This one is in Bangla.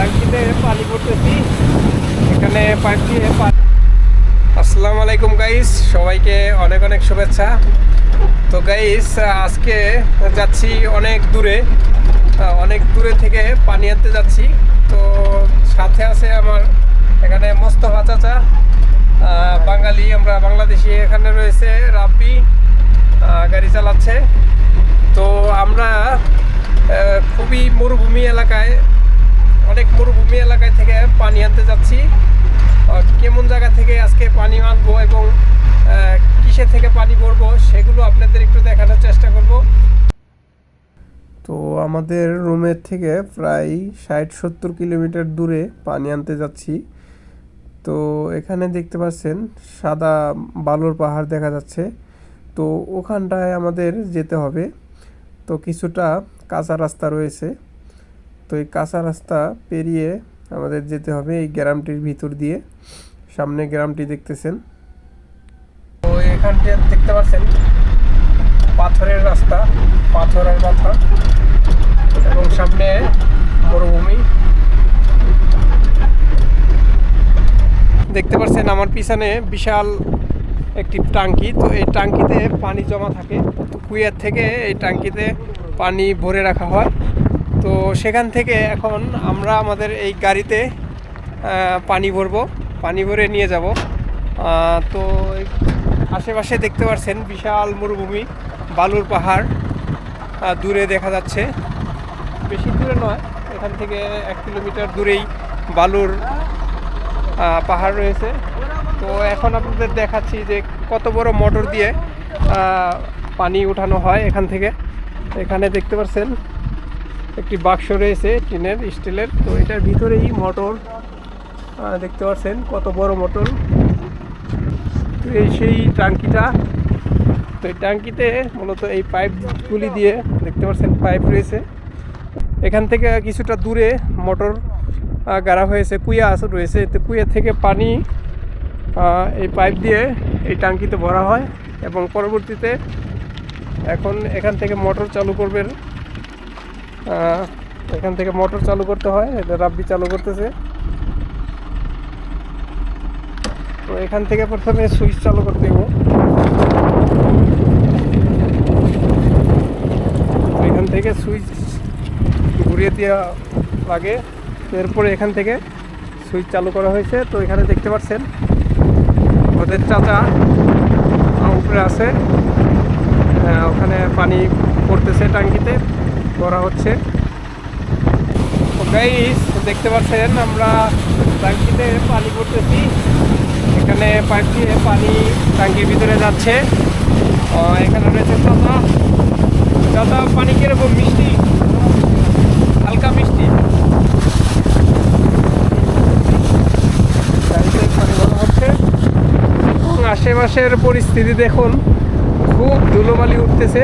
করতেছি এখানে দিয়ে আসসালামু আলাইকুম গাইস সবাইকে অনেক অনেক শুভেচ্ছা। তো গাইস আজকে যাচ্ছি অনেক দূরে অনেক দূরে থেকে পানি আনতে যাচ্ছি। তো, সাথে আছে আমার এখানে মোস্তফা চাচা বাঙালি। আমরা বাংলাদেশি। এখানে রয়েছে রাব্বি গাড়ি চালাচ্ছে। তো, আমরা খুবই মরুভূমি এলাকায় অনেক মরুভূমি এলাকায় থেকে পানি আনতে যাচ্ছি। কেমন জায়গা থেকে আজকে পানি আনব এবং কিসের থেকে পানি ভরবো সেগুলো আপনাদের একটু দেখানোর চেষ্টা করব। তো আমাদের রুমের থেকে প্রায় ষাট সত্তর কিলোমিটার দূরে পানি আনতে যাচ্ছি। তো এখানে দেখতে পাচ্ছেন সাদা বালুর পাহাড় দেখা যাচ্ছে। তো ওখানটায় আমাদের যেতে হবে। তো কিছুটা কাঁচা রাস্তা রয়েছে। তো এই কাঁচা রাস্তা পেরিয়ে আমাদের যেতে হবে এই গ্রামটির ভিতর দিয়ে। সামনে গ্রামটি দেখতেছেন। তো এখানটা দেখতে পাচ্ছেন পাথরের রাস্তা, পাথর আর মাথা এবং সামনে মরুভূমি। দেখতে পাচ্ছেন আমার পিছনে বিশাল একটি টাঙ্কি। তো এই টাঙ্কিতে পানি জমা থাকে। কুইয়ার থেকে এই টাঙ্কিতে পানি ভরে রাখা হয়। তো সেখান থেকে এখন আমরা আমাদের এই গাড়িতে পানি ভরবো, পানি ভরে নিয়ে যাব। তো আশেপাশে দেখতে পাচ্ছেন বিশাল মরুভূমি, বালুর পাহাড় দূরে দেখা যাচ্ছে। বেশি দূরে নয়, এখান থেকে এক কিলোমিটার দূরেই বালুর পাহাড় রয়েছে। তো এখন আপনাদের দেখাচ্ছি যে কত বড় মোটর দিয়ে পানি উঠানো হয় এখান থেকে। এখানে দেখতে পাচ্ছেন একটি বাক্স রয়েছে টিনের স্টিলের। তো এটার ভিতরেই মোটর দেখতে পাচ্ছেন কত বড় মোটর। এই সেই ট্যাঙ্কিটা, তো এই ট্যাঙ্কিতে মূলত এই পাইপগুলি দিয়ে দেখতে পাচ্ছেন পাইপ রয়েছে। এখান থেকে কিছুটা দূরে মোটর গাড়া হয়েছে কুইয়া আছে, রয়েছে। তো কুইয়া থেকে পানি এই পাইপ দিয়ে এই ট্যাঙ্কিতে ভরা হয় এবং পরবর্তীতে এখন এখান থেকে মোটর চালু করবেন। এখান থেকে মোটর চালু করতে হয়, এটা রাব্বি চালু করতেছে। তো এখান থেকে প্রথমে সুইচ চালু করতে তো এখান থেকে সুইচ ঘুরিয়ে দেওয়া লাগে। এরপরে এখান থেকে সুইচ চালু করা হয়েছে। তো এখানে দেখতে পাচ্ছেন ওদের চাচা উপরে আছে। ওখানে পানি পড়তেছে টাঙ্কিতে। করা হচ্ছে। গাইস দেখতে পাচ্ছেন, আমরা টাঙ্কিতে পানি পড়তেছি এখানে পাইপ দিয়ে পানি ট্যাঙ্কির ভিতরে যাচ্ছে। এখানে রয়েছে চাচা চাচা পানি কীরকম? মিষ্টি? হালকা মিষ্টি। হচ্ছে। এবং আশেপাশের পরিস্থিতি দেখুন, খুব ধুলোবালি উঠতেছে।